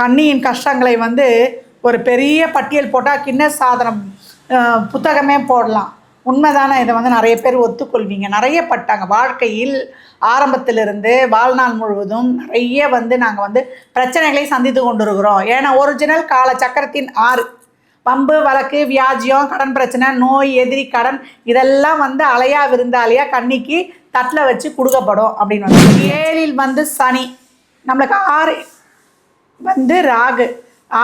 கண்ணியின் கஷ்டங்களை வந்து ஒரு பெரிய பட்டியல் போட்டால் கின்னஸ் சாதனம் புத்தகமே போடலாம். உண்மைதானே? இதை வந்து நிறைய பேர் ஒத்துக்கொள்வீங்க. நிறைய பட்டாங்க. வாழ்க்கையில் ஆரம்பத்திலிருந்து வாழ்நாள் முழுவதும் நிறைய வந்து நாங்கள் வந்து பிரச்சனைகளை சந்தித்து கொண்டிருக்கிறோம். ஏன்னா ஒரிஜினல் கால சக்கரத்தின் ஆறு. பம்பு வழக்கு வியாஜியம் கடன் பிரச்சனை நோய் எதிரி கடன் இதெல்லாம் வந்து அலையா விருந்தாலையா கண்ணிக்கு தட்டில் வச்சு கொடுக்கப்படும் அப்படின்னு வந்து. ஏழில் வந்து சனி. நம்மளுக்கு ஆறு. வந்து ராகு.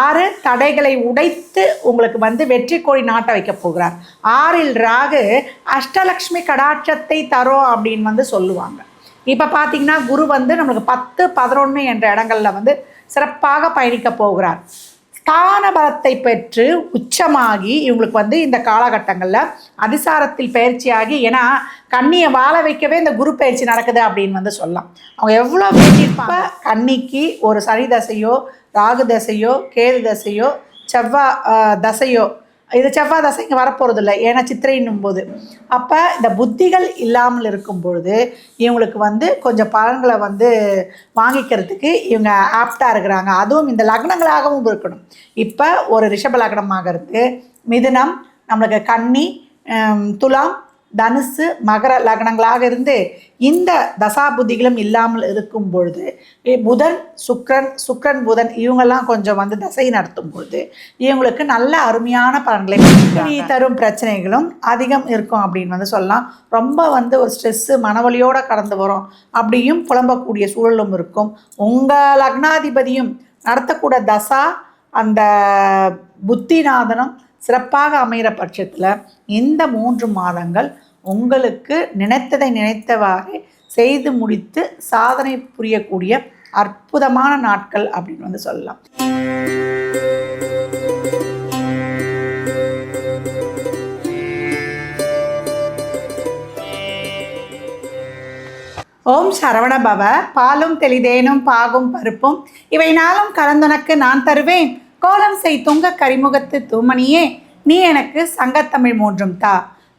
ஆறு தடைகளை உடைத்து உங்களுக்கு வந்து வெற்றி கோழி நாட்ட வைக்க போகிறார். ஆறில் ராகு அஷ்டலக்ஷ்மி கடாட்சத்தை தரும் அப்படின்னு வந்து சொல்லுவாங்க. இப்போ பார்த்தீங்கன்னா குரு வந்து நம்மளுக்கு பத்து பதினொன்று என்ற இடங்களில் வந்து சிறப்பாக பயணிக்க போகிறார். ஸ்தான பலத்தை பெற்று உச்சமாகி இவங்களுக்கு வந்து இந்த காலகட்டங்களில் அதிசாரத்தில் பயிற்சியாகி ஏன்னா கண்ணியை வாழ வைக்கவே இந்த குரு பயிற்சி நடக்குது அப்படின்னு வந்து சொல்லலாம். அவங்க எவ்வளோ பேசியிருப்பாங்க? கன்னிக்கு ஒரு சனி தசையோ ராகு தசையோ கேது தசையோ செவ்வாய் தசையோ இது செவ்வாய் தசை இங்கே வரப்போகிறதில்ல ஏன்னா சித்திரைன்னும் போது அப்போ இந்த புத்திகள் இல்லாமல் இருக்கும் பொழுது இவங்களுக்கு வந்து கொஞ்சம் பலன்களை வந்து வாங்கிக்கிறதுக்கு இவங்க ஆப்டாக இருக்கிறாங்க. அதுவும் இந்த லக்னங்களாகவும் இருக்கணும். இப்போ ஒரு ரிஷப லக்னமாக இருந்து மிதுனம் நம்மளுக்கு கன்னி துலாம் தனுசு மகர லக்னங்களாக இருந்து இந்த தசாபுத்திகளும் இல்லாமல் இருக்கும் பொழுது புதன் சுக்ரன் சுக்ரன் புதன் இவங்கெல்லாம் கொஞ்சம் வந்து தசை நடத்தும் பொழுது இவங்களுக்கு நல்ல அருமையான பலன்களை நீ தரும் பிரச்சனைகளும் அதிகம் இருக்கும் அப்படின்னு வந்து சொல்லலாம். ரொம்ப வந்து ஒரு ஸ்ட்ரெஸ்ஸு மனவழியோடு கடந்து வரும் அப்படியும் புலம்பக்கூடிய சூழலும் இருக்கும். உங்கள் லக்னாதிபதியும் நடத்தக்கூட தசா அந்த புத்திநாதனம் சிறப்பாக அமைகிற பட்சத்தில் இந்த மூன்று மாதங்கள் உங்களுக்கு நினைத்ததை நினைத்தவாறு செய்து முடித்து சாதனை புரியக்கூடிய அற்புதமான நாட்கள் அப்படின்னு வந்து சொல்லலாம். ஓம் சரவண பவ பாலும் தெளிதேனும் பாகும் பருப்பும் இவை நாளும் கலந்துனக்கு நான் தருவேன். கோலம் செய் துங்க கரிமுகத்து தூமணியே நீ எனக்கு சங்கத்தமிழ் மூன்றும் தா.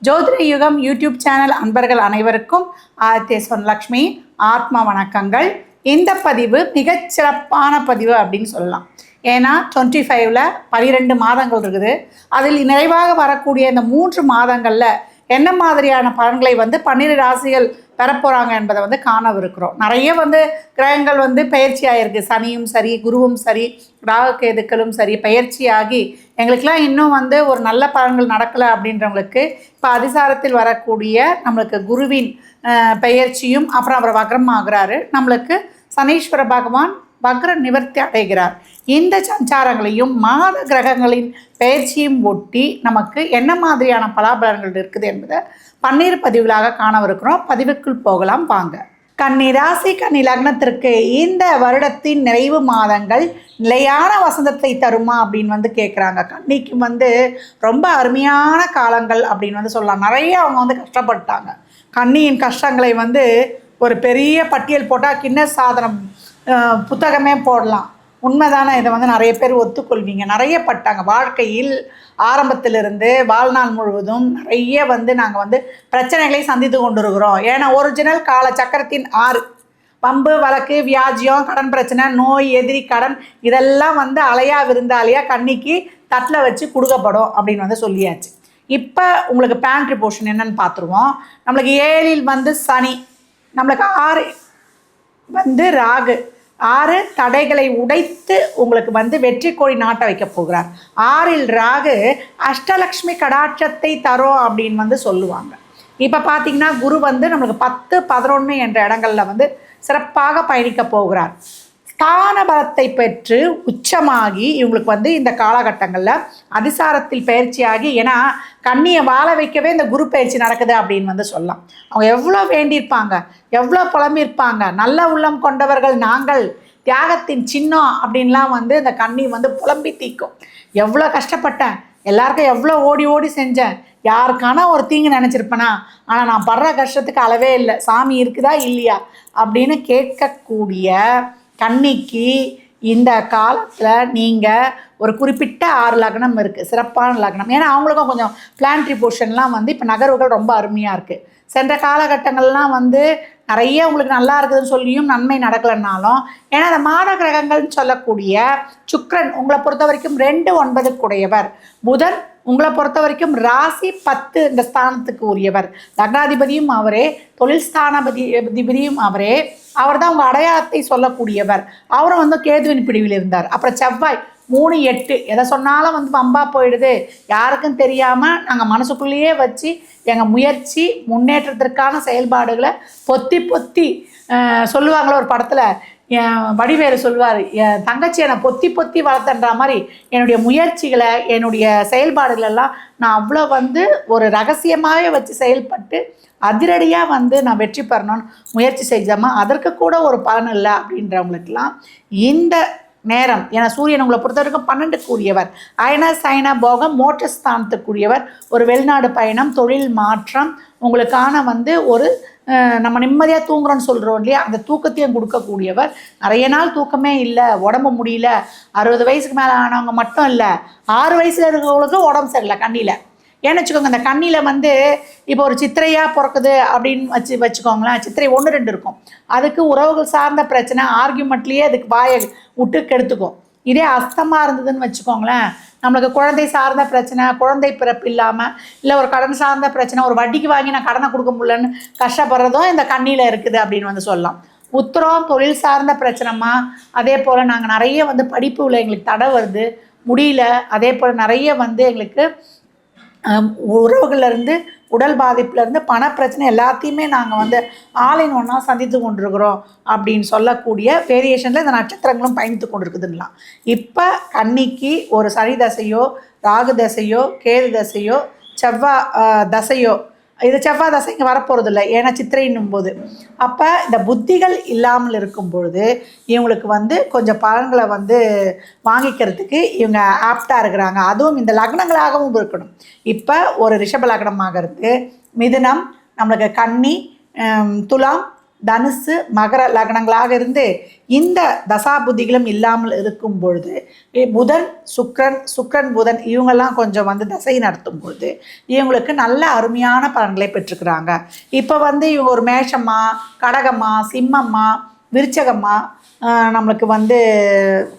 ஜோதிட யுகம் யூடியூப் சேனல் அன்பர்கள் அனைவருக்கும் ஆதித்ய சொன்னலக்ஷ்மி ஆத்மா வணக்கங்கள். இந்த பதிவு மிகச்சிறப்பான பதிவு அப்படின்னு சொல்லலாம். ஏன்னா டுவெண்ட்டி ஃபைவ்ல பனிரெண்டு மாதங்கள் இருக்குது. அதில் நிறைவாக வரக்கூடிய இந்த மூன்று மாதங்களில் என்ன மாதிரியான பலன்களை வந்து பன்னிரு ராசிகள் பெறப்போகிறாங்க என்பதை வந்து காணவிருக்கிறோம். நிறைய வந்து கிரகங்கள் வந்து பயிற்சியாகிருக்கு சனியும் சரி குருவும் சரி ராகுகேதுக்களும் சரி பயிற்சியாகி எங்களுக்கெல்லாம் இன்னும் வந்து ஒரு நல்ல பலன்கள் நடக்கலை அப்படின்றவங்களுக்கு இப்போ அதிசாரத்தில் வரக்கூடிய நம்மளுக்கு குருவின் பயிற்சியும் அப்புறம் அவர் வக்ரம் ஆகிறாரு நம்மளுக்கு சனீஸ்வர பகவான் வக்ர நிவர்த்தி அடைகிறார். இந்த சஞ்சாரங்களையும் மாத கிரகங்களின் பெயர்ச்சியும் ஒட்டி நமக்கு என்ன மாதிரியான பலாபலன்கள் இருக்குது என்பதை பன்னீர் பதிவுகளாக காணவிருக்கிறோம். பதிவுக்குள் போகலாம் வாங்க. கன்னி ராசி கன்னி லக்னத்திற்கு இந்த வருடத்தின் நிறைவு மாதங்கள் நிலையான வசந்தத்தை தருமா அப்படின்னு வந்து கேட்குறாங்க கன்னிக்கு வந்து ரொம்ப அருமையான காலங்கள் அப்படின்னு வந்து சொல்லலாம். நிறைய அவங்க வந்து கஷ்டப்பட்டாங்க. கன்னியின் கஷ்டங்களை வந்து ஒரு பெரிய பட்டியல் போட்டால் கிண்ண சாதனம் புத்தகமே போடலாம். உண்மைதானே? இதை வந்து நிறைய பேர் ஒத்துக்கொள்வீங்க. நிறைய பட்டாங்க. வாழ்க்கையில் ஆரம்பத்திலிருந்து வாழ்நாள் முழுவதும் நிறைய வந்து நாங்கள் வந்து பிரச்சனைகளை சந்தித்து கொண்டிருக்கிறோம். ஏன்னா ஒரிஜினல் கால சக்கரத்தின் ஆறு. பம்பு வழக்கு வியாஜியம் கடன் பிரச்சனை நோய் எதிரி கடன் இதெல்லாம் வந்து அலையா விருந்தாலையா கண்ணிக்கு தட்டில் வச்சு கொடுக்கப்படும் அப்படின்னு வந்து சொல்லியாச்சு. இப்போ உங்களுக்கு பேண்ட்ரி போர்ஷன் என்னன்னு பார்த்துருவோம். நம்மளுக்கு ஏழில் வந்து சனி. நம்மளுக்கு ஆறு வந்து ராகு. ஆறு தடைகளை உடைத்து உங்களுக்கு வந்து வெற்றி கோழி நாட்ட வைக்க போகிறார். ஆறில் ராகு அஷ்டலக்ஷ்மி கடாட்சத்தை தரும் அப்படின்னு வந்து சொல்லுவாங்க. இப்போ பார்த்தீங்கன்னா குரு வந்து நம்மளுக்கு பத்து பதினொன்று என்ற இடங்களில் வந்து சிறப்பாக பயணிக்க போகிறார். ஸ்தான பலத்தை பெற்று உச்சமாகி இவங்களுக்கு வந்து இந்த காலகட்டங்களில் அதிசாரத்தில் பயிற்சியாகி ஏன்னா கண்ணியை வாழ வைக்கவே இந்த குரு பயிற்சி நடக்குது அப்படின்னு வந்து சொல்லலாம். அவங்க எவ்வளோ வேண்டியிருப்பாங்க எவ்வளோ புலம்பியிருப்பாங்க நல்ல உள்ளம் கொண்டவர்கள் நாங்கள் தியாகத்தின் சின்னம் அப்படின்லாம் வந்து இந்த கண்ணி வந்து புலம்பி தீக்கும். எவ்வளோ கஷ்டப்பட்டேன் எல்லாருக்கும் எவ்வளோ ஓடி ஓடி செஞ்சேன் யாருக்கான ஒரு தீங்கு நினச்சிருப்பேனா ஆனால் நான் படுற கஷ்டத்துக்கு அளவே இல்லை சாமி இருக்குதா இல்லையா அப்படின்னு கேட்கக்கூடிய கன்னிக்கு இந்த காலத்தில் நீங்கள் ஒரு குறிப்பிட்ட ஆறு லக்னம் இருக்குது சிறப்பான லக்னம். ஏன்னா அவங்களுக்கும் கொஞ்சம் பிளான்ட்ரி போர்ஷன்லாம் வந்து இப்போ நகர்வுகள் ரொம்ப அருமையாக இருக்குது சென்ற காலகட்டங்கள்லாம் வந்து நிறைய உங்களுக்கு நல்லா இருக்குதுன்னு சொல்லியும் நன்மை நடக்கலைன்னாலும் ஏன்னா அந்த மாத கிரகங்கள்னு சொல்லக்கூடிய சுக்ரன் உங்களை பொறுத்த வரைக்கும் ரெண்டு ஒன்பதுக்குடையவர். புதன் உங்களை பொறுத்த வரைக்கும் ராசி பத்து இந்த ஸ்தானத்துக்கு உரியவர். லக்னாதிபதியும் அவரே தொழில் ஸ்தானாபதி அதிபதியும் அவரே. அவர் தான் உங்கள் அடையாளத்தை சொல்லக்கூடியவர். அவரும் வந்து கேதுவின் பிடிவில் இருந்தார். அப்புறம் செவ்வாய் மூணு எட்டு. எதை சொன்னாலும் வந்து பம்பா போயிடுது. யாருக்கும் தெரியாமல் நாங்கள் மனசுக்குள்ளேயே வச்சு எங்கள் முயற்சி முன்னேற்றத்திற்கான செயல்பாடுகளை பொத்தி பொத்தி சொல்லுவாங்களே ஒரு படத்தில் என் வடிவேலு சொல்வார் என் தங்கச்சியை நான் பொத்தி பொத்தி வளர்த்தன்ற மாதிரி என்னுடைய முயற்சிகளை என்னுடைய செயல்பாடுகளெல்லாம் நான் அவ்வளோ வந்து ஒரு ரகசியமாகவே வச்சு செயல்பட்டு அதிரடியாக வந்து நான் வெற்றி பெறணும்னு முயற்சி செஞ்சோமா அதற்கு கூட ஒரு பலன் இல்லை அப்படின்றவங்களுக்கெல்லாம் இந்த நேரம். ஏன்னா சூரியன் உங்களை பொறுத்த வரைக்கும் பன்னெண்டுக்குரியவர். அயன சயன போகம் மோட்டஸ்தானத்துக்குரியவர் ஒரு வெளிநாடு பயணம் தொழில் மாற்றம் உங்களுக்கான வந்து ஒரு நம்ம நிம்மதியாக தூங்குறோன்னு சொல்கிறோம் இல்லையா? அந்த தூக்கத்தையும் கொடுக்கக்கூடியவர். நிறைய நாள் தூக்கமே இல்லை உடம்பு முடியல. அறுபது வயசுக்கு மேலே ஆனவங்க மட்டும் இல்லை ஆறு வயசில் இருக்கிறவங்களுக்கும் உடம்பு சரியில்லை கண்ணியில் ஏன்னு வச்சுக்கோங்க இந்த கண்ணியில் வந்து இப்போ ஒரு சித்திரையாக பிறக்குது அப்படின்னு வச்சு வச்சுக்கோங்களேன். சித்திரை ஒன்று ரெண்டு இருக்கும். அதுக்கு உறவுகள் சார்ந்த பிரச்சனை ஆர்கியூமெண்ட்லேயே அதுக்கு வாயை விட்டு கெடுத்துக்கும். இதே அஸ்தமாக இருந்ததுன்னு வச்சுக்கோங்களேன். நம்மளுக்கு குழந்தை சார்ந்த பிரச்சனை குழந்தை பிறப்பு இல்லாமல் இல்லை ஒரு கடன் சார்ந்த பிரச்சனை ஒரு வட்டிக்கு வாங்கி நான் கடனை கொடுக்க முடியலன்னு கஷ்டப்படுறதும் இந்த கண்ணியில் இருக்குது அப்படின்னு வந்து சொல்லலாம். உத்தரம் தொழில் சார்ந்த பிரச்சனைமா அதே போல் நாங்கள் நிறைய வந்து படிப்பு உள்ள எங்களுக்கு தடை வருது. முடியல அதே போல் நிறைய வந்து எங்களுக்கு உறவுகள்லேருந்து உடல் பாதிப்புலேருந்து பண பிரச்சனை எல்லாத்தையுமே நாங்கள் வந்து ஆலின் ஒன்றா சந்தித்து கொண்டிருக்கிறோம் அப்படின்னு சொல்லக்கூடிய வேரியேஷனில் இந்த நட்சத்திரங்களும் பயணித்து கொண்டிருக்குதுங்களாம் இப்போ கன்னிக்கு ஒரு சனி தசையோ ராகு தசையோ கேது தசையோ செவ்வாய் தசையோ இது செவ்வாய் தசை இங்கே வரப்போகிறது இல்லை ஏன்னா சித்திரைன்னும் போது அப்போ இந்த புத்திகள் இல்லாமல் இருக்கும் பொழுது இவங்களுக்கு வந்து கொஞ்சம் பலன்களை வந்து வாங்கிக்கிறதுக்கு இவங்க ஆப்டாக இருக்கிறாங்க. அதுவும் இந்த லக்னங்களாகவும் இருக்கணும். இப்போ ஒரு ரிஷப லக்னமாக இருந்து மிதுனம் நம்மளுக்கு கன்னி துலாம் தனுசு மகர லக்னங்களாக இருந்து இந்த தசாபுத்திகளும் இல்லாமல் இருக்கும் பொழுது புதன் சுக்ரன் சுக்ரன் புதன் இவங்கெல்லாம் கொஞ்சம் வந்து தசை நடத்தும் பொழுது இவங்களுக்கு நல்ல அருமையான பலன்களை பெற்றுக்கிறாங்க. இப்போ வந்து இவங்க ஒரு மேஷமா கடகமா சிம்மம்மா விருச்சகம்மா நம்மளுக்கு வந்து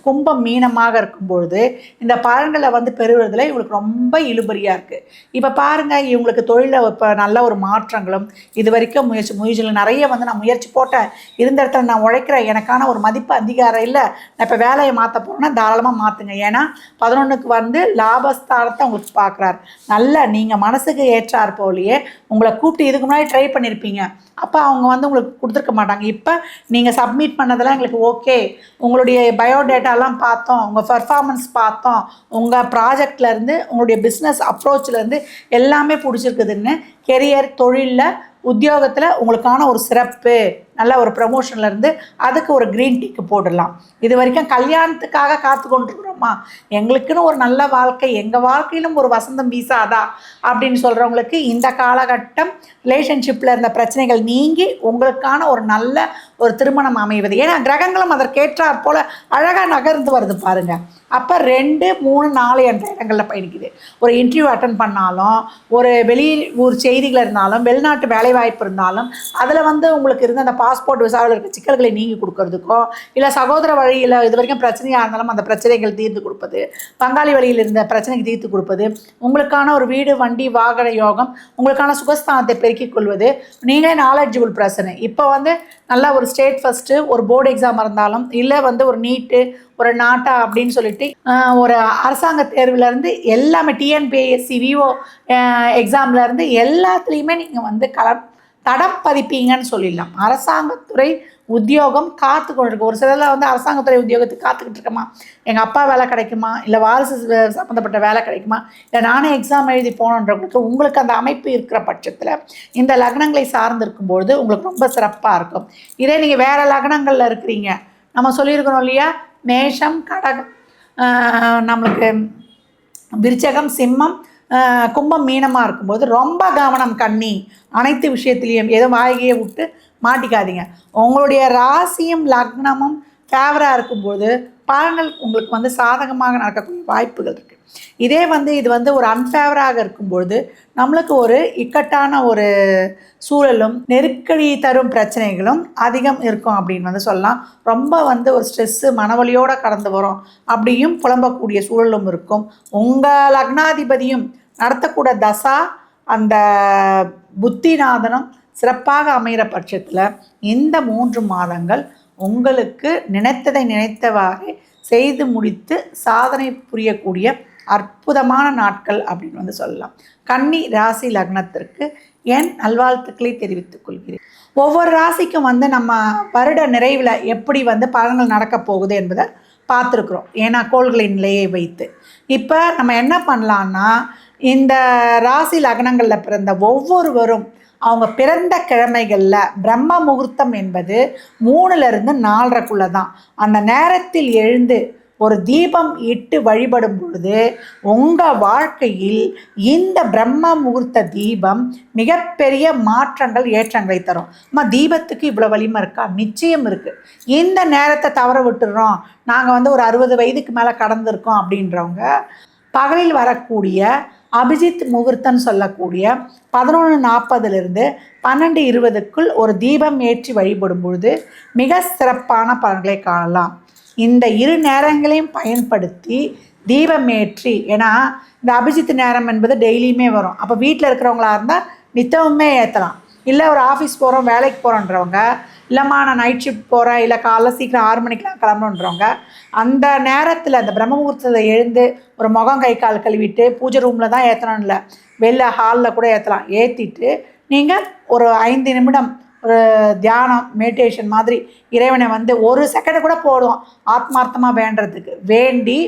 கும்பம் மீனமாக இருக்கும்பொழுது இந்த பழங்களை வந்து பெறுவதில் இவங்களுக்கு ரொம்ப இழுபறியாக இருக்குது இப்போ பாருங்கள் இவங்களுக்கு தொழிலில் இப்போ நல்ல ஒரு மாற்றங்களும் இது வரைக்கும் முயற்சி முயற்சியில் நிறைய வந்து நான் முயற்சி போட்டேன் இருந்த இடத்துல நான் உழைக்கிறேன் எனக்கான ஒரு மதிப்பு அதிகாரம் இல்லை. நான் இப்போ வேலையை மாற்ற போகிறேன்னா தாராளமாக மாற்றுங்க ஏன்னா பதினொன்றுக்கு வந்து லாபஸ்தானத்தை உங்களுக்கு பார்க்குறாரு நல்லா நீங்கள் மனசுக்கு ஏற்றார் போலயே உங்களை கூப்பிட்டு இதுக்கு முன்னாடி ட்ரை பண்ணியிருப்பீங்க அப்போ அவங்க வந்து உங்களுக்கு கொடுத்துருக்க மாட்டாங்க. இப்போ நீங்கள் சப்மிட் பண்ணதெல்லாம் எங்களுக்கு ஓகே ஓகே உங்களுடைய பயோடேட்டாலாம் பார்த்தோம் உங்கள் பர்ஃபார்மன்ஸ் பார்த்தோம் உங்கள் ப்ராஜெக்ட்லேருந்து உங்களுடைய பிஸ்னஸ் அப்ரோச்லேருந்து எல்லாமே பிடிச்சிருக்குதுன்னு கெரியர் தொழிலில் உத்தியோகத்தில் உங்களுக்கான ஒரு சிறப்பு. நல்ல ஒரு ப்ரமோஷன்ல இருந்து அதுக்கு ஒரு க்ரீன் டீக்கு போடலாம். இது வரைக்கும் கல்யாணத்துக்காக காத்து கொண்டிருக்கிறோமா? எங்களுக்குன்னு ஒரு நல்ல வாழ்க்கை எங்கள் வாழ்க்கையிலும் ஒரு வசந்தம் வீசாதா? அப்படின்னு சொல்கிறவங்களுக்கு இந்த காலகட்டம் ரிலேஷன்ஷிப்பில் இருந்த பிரச்சனைகள் நீங்கி உங்களுக்கான ஒரு நல்ல ஒரு திருமணம் அமைவது. ஏன்னா கிரகங்களும் அதற்கேற்றாற் போல் அழகாக நகர்ந்து வருது பாருங்கள் அப்போ ரெண்டு மூணு நாலு என்ற இடங்களில் பயணிக்குது. ஒரு இன்டர்வியூ அட்டன் பண்ணாலும் ஒரு வெளி ஊர் செய்திகள் இருந்தாலும் வெளிநாட்டு வேலைவாய்ப்பு இருந்தாலும் அதில் வந்து உங்களுக்கு இருந்த அந்த பாஸ்போர்ட் விசாவில் இருக்க சிக்கல்களை நீங்கி கொடுக்கறதுக்கோ இல்லை சகோதர வழியில் இது வரைக்கும் பிரச்சனையாக இருந்தாலும் அந்த பிரச்சனைகள் தீர்த்து கொடுப்பது பங்காளி வழியில் இருந்த பிரச்சனைக்கு தீர்த்து கொடுப்பது உங்களுக்கான ஒரு வீடு வண்டி வாகன யோகம் உங்களுக்கான சுகஸ்தானத்தை பெருக்கிக் கொள்வது நீங்களே நாலேஜபிள் பிரச்சனை இப்போ வந்து நல்லா ஒரு ஸ்டேட் ஃபஸ்ட்டு ஒரு போர்டு எக்ஸாம் இருந்தாலும் இல்லை வந்து ஒரு நீட்டு ஒரு நாட்டா அப்படின்னு சொல்லிட்டு ஒரு அரசாங்க தேர்வுலேருந்து எல்லாமே டிஎன்பிஎஸ்சி விஓ எக்ஸாம்லேருந்து எல்லாத்துலேயுமே நீங்கள் வந்து கல தடம் பதிப்பீங்கன்னு சொல்லிடலாம். அரசாங்கத்துறை உத்தியோகம் காத்து கொண்டிருக்கு. ஒரு சிலரில் வந்து அரசாங்கத்துறை உத்தியோகத்துக்கு காத்துக்கிட்டு இருக்கமா? எங்கள் அப்பா வேலை கிடைக்குமா? இல்லை வாரிசு ச- சம்மந்தப்பட்ட வேலை கிடைக்குமா? இல்லை நானே எக்ஸாம் எழுதி போகணுன்றவங்களுக்கு உங்களுக்கு அந்த அமைப்பு இருக்கிற பட்சத்தில் இந்த லக்னங்களை சார்ந்திருக்கும் பொழுது உங்களுக்கு ரொம்ப சிறப்பாக இருக்கும். இதே நீங்கள் வேறு லக்னங்களில் இருக்கிறீங்க. நம்ம சொல்லியிருக்கிறோம் இல்லையா? மேஷம் கடகம். நம்மளுக்கு விருச்சகம் சிம்மம் கும்பம் மீனமாக இருக்கும்போது ரொம்ப கவனம் கண்ணி. அனைத்து விஷயத்துலேயும் ஏதோ வாய்கையை விட்டு மாட்டிக்காதீங்க. உங்களுடைய ராசியும் லக்னமும் ஃபேவராக இருக்கும்போது பலன்கள் உங்களுக்கு வந்து சாதகமாக நடக்கக்கூடிய வாய்ப்புகள் இருக்குது இதே வந்து இது வந்து ஒரு அன்ஃபேவராக இருக்கும்பொழுது நம்மளுக்கு ஒரு இக்கட்டான ஒரு சூழலும் நெருக்கடி தரும் பிரச்சனைகளும் அதிகம் இருக்கும் அப்படின்னு வந்து சொல்லலாம். ரொம்ப வந்து ஒரு ஸ்ட்ரெஸ்ஸு மனவலியோடு கடந்து வரும் அப்படியும் புலம்பக்கூடிய சூழலும் இருக்கும். உங்கள் லக்னாதிபதியும் நடத்தக்கூட தசா அந்த புத்திநாதனும் சிறப்பாக அமைகிற பட்சத்தில் இந்த மூன்று மாதங்கள் உங்களுக்கு நினைத்ததை நினைத்தவாறு செய்து முடித்து சாதனை புரியக்கூடிய அற்புதமான நாட்கள் அப்படின்னு வந்து சொல்லலாம். கன்னி ராசி லக்னத்திற்கு என் நல்வாழ்த்துக்களை தெரிவித்துக் கொள்கிறேன். ஒவ்வொரு ராசிக்கும் வந்து நம்ம வருட நிறைவில் எப்படி வந்து பலன்கள் நடக்கப் போகுது என்பதை பார்த்துருக்குறோம். ஏன்னா கோள்களின் நிலையை வைத்து. இப்போ நம்ம என்ன பண்ணலான்னா இந்த ராசி லக்னங்களில் பிறந்த ஒவ்வொருவரும் அவங்க பிறந்த கிழமைகளில் பிரம்ம முகூர்த்தம் என்பது மூணுலேருந்து நாலரைக்குள்ளே தான் அந்த நேரத்தில் எழுந்து ஒரு தீபம் இட்டு வழிபடும் பொழுது உங்கள் வாழ்க்கையில் இந்த பிரம்ம முகூர்த்த தீபம் மிகப்பெரிய மாற்றங்கள் ஏற்றங்களை தரும். அம்மா தீபத்துக்கு இவ்வளோ வலிமை இருக்கா? நிச்சயம் இருக்குது இந்த நேரத்தை தவற விட்டுடுறோம் நாங்கள் வந்து ஒரு அறுபது வயதுக்கு மேலே கடந்திருக்கோம் அப்படின்றவங்க பகலில் வரக்கூடிய அபிஜித் முகூர்த்தம் சொல்லக்கூடிய பதினொன்று நாற்பதுலேருந்து பன்னெண்டு இருபதுக்குள் ஒரு தீபம் ஏற்றி வழிபடும் பொழுது மிக சிறப்பான பலன்களை காணலாம். இந்த இரு நேரங்களையும் பயன்படுத்தி தீபம் ஏற்றி ஏன்னா இந்த அபிஜித் நேரம் என்பது டெய்லியுமே வரும். அப்போ வீட்டில் இருக்கிறவங்களா இருந்தால் நித்தமுமே ஏற்றலாம் இல்லை ஒரு ஆஃபீஸ் போகிறோம் வேலைக்கு போகிறோன்றவங்க இல்லைம்மா நான் நைட் ஷிஃப்ட் போகிறேன் இல்லை காலைல சீக்கிரம் ஆறு மணிக்கெலாம் கிளம்பணுன்றவங்க அந்த நேரத்தில் அந்த பிரம்ம முகூர்த்தத்தில் எழுந்து ஒரு முகம் கை கால் கழுவிட்டு பூஜை ரூமில் தான் ஏற்றணும் இல்லை. வெளில ஹாலில் கூட ஏற்றலாம் ஏற்றிட்டு நீங்கள் ஒரு ஐந்து நிமிடம் ஒரு தியானம் மெடிடேஷன் மாதிரி இறைவனை வந்து ஒரு செகண்டை கூட போடுவோம். ஆத்மார்த்தமாக வேண்டுறதுக்கு. வேண்டி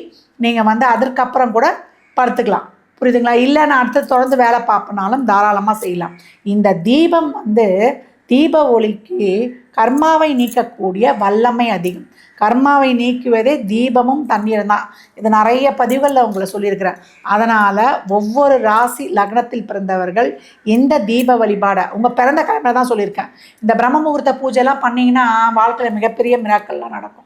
நீங்கள் வந்து அதற்கப்புறம் கூட படுத்துக்கலாம். புரியுதுங்களா? இல்லை நான் அடுத்து தொடர்ந்து வேலை பார்ப்பனாலும் தாராளமாக செய்யலாம். இந்த தீபம் வந்து தீப ஒளிக்கு கர்மாவை நீக்கக்கூடிய வல்லமை அதிகம். கர்மாவை நீக்குவதே தீபமும் தண்ணீர் தான். இது நிறைய பதிவுகளில் உங்களை சொல்லியிருக்கிறேன். அதனால் ஒவ்வொரு ராசி லக்னத்தில் பிறந்தவர்கள் இந்த தீப வழிபாடை உங்கள் பிறந்த கிழமை தான் சொல்லியிருக்கேன். இந்த பிரம்ம முகூர்த்த பூஜைலாம் பண்ணிங்கன்னா வாழ்க்கையில் மிகப்பெரிய மிராக்கள்லாம் நடக்கும்.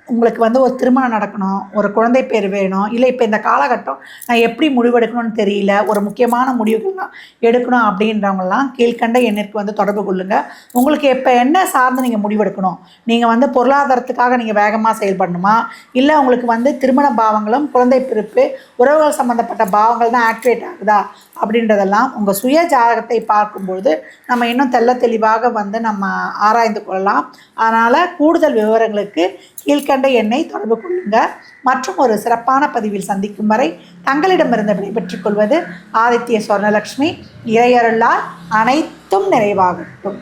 உங்களுக்கு வந்து ஒரு திருமணம் நடக்கணும் ஒரு குழந்தை பேர் வேணும் இல்லை இப்போ இந்த காலகட்டம் நான் எப்படி முடிவெடுக்கணும்னு தெரியல ஒரு முக்கியமான முடிவுகள்லாம் எடுக்கணும் அப்படின்றவங்கலாம் கீழ்கண்ட எண்ணிற்கு வந்து தொடர்பு கொள்ளுங்கள் உங்களுக்கு இப்போ என்ன சார்ந்து நீங்கள் முடிவெடுக்கணும்? நீங்கள் வந்து பொருளாதாரத்துக்காக நீங்கள் வேகமாக செயல்படணுமா? இல்லை உங்களுக்கு வந்து திருமண பாவங்களும் குழந்தை பிறப்பு உறவுகள் சம்மந்தப்பட்ட பாவங்கள் தான் ஆக்டிவேட் ஆகுதா? அப்படின்றதெல்லாம் உங்கள் சுய ஜாதகத்தை பார்க்கும்பொழுது நம்ம இன்னும் தெள்ள தெளிவாக வந்து நம்ம ஆராய்ந்து கொள்ளலாம். அதனால் கூடுதல் விவரங்களுக்கு கீழ்கண்ட எண்ணை தொடர்பு கொள்ளுங்கள் மற்றும் ஒரு சிறப்பான பதிவில் சந்திக்கும் வரை தங்களிடமிருந்து விடைபெற்றுக் கொள்வது ஆதித்ய சொர்ணலக்ஷ்மி. இறையருளால் அனைத்தும் நிறைவாகட்டும்.